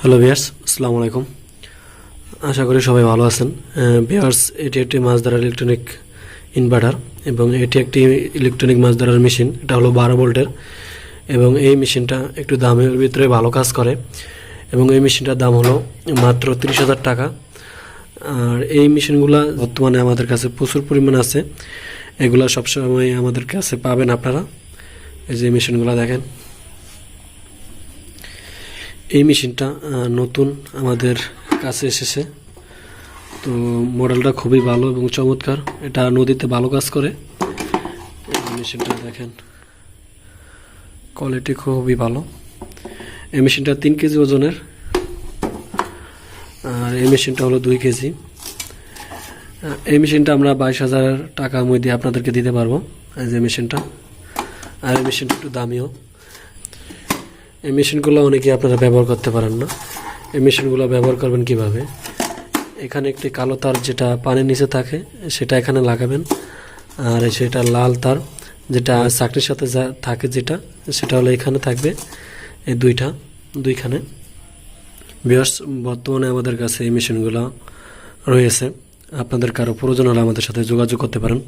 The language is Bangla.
হ্যালো বিয়ার্স আসসালামু আলাইকুম আশা করি সবাই ভালো আছেন। বিয়ার্স এটি একটি মাছ ধরার ইলেকট্রনিক ইনভার্টার এবং এটি একটি ইলেকট্রনিক মাছ ধরার মেশিন এটা হলো বারো ভোল্টের এবং এই মেশিনটা একটু দামের ভিতরে ভালো কাজ করে এবং এই মেশিনটার দাম হলো মাত্র তিরিশ হাজার টাকা। আর এই মেশিনগুলা বর্তমানে আমাদের কাছে প্রচুর পরিমাণ আছে। এগুলা সবসময় আমাদের কাছে পাবেন আপনারা। এই যে মেশিনগুলো দেখেন। এই মেশিনটা নতুন আমাদের কাছে এসেছে। তো মডেলটা খুবই ভালো এবং চমৎকার। এটা নদীতে ভালো কাজ করে। এই মেশিনটা দেখেন কোয়ালিটি খুবই ভালো। এই মেশিনটা তিন কেজি ওজনের। আর এই মেশিনটা হলো দুই কেজি। এই মেশিনটা আমরা বাইশ হাজার টাকার মধ্যে আপনাদেরকে দিতে পারব, এই যে মেশিনটা। আর এই মেশিনটা একটু দামিও। এই মেশিনগুলো অনেকে আপনারা ব্যবহার করতে পারেন না। এই মেশিনগুলো ব্যবহার করবেন কীভাবে? এখানে একটি কালো তার যেটা পানির নিচে থাকে, সেটা এখানে লাগাবেন। আর সেটা লাল তার যেটা চাকরির সাথে যা থাকে যেটা, সেটা হলো এখানে থাকবে এই দুইটা, দুইখানে। বিয়ার্স, বর্তমানে আমাদের কাছে এই মেশিনগুলো রয়েছে। আপনাদের কারও প্রয়োজন হলে আমাদের সাথে যোগাযোগ করতে পারেন।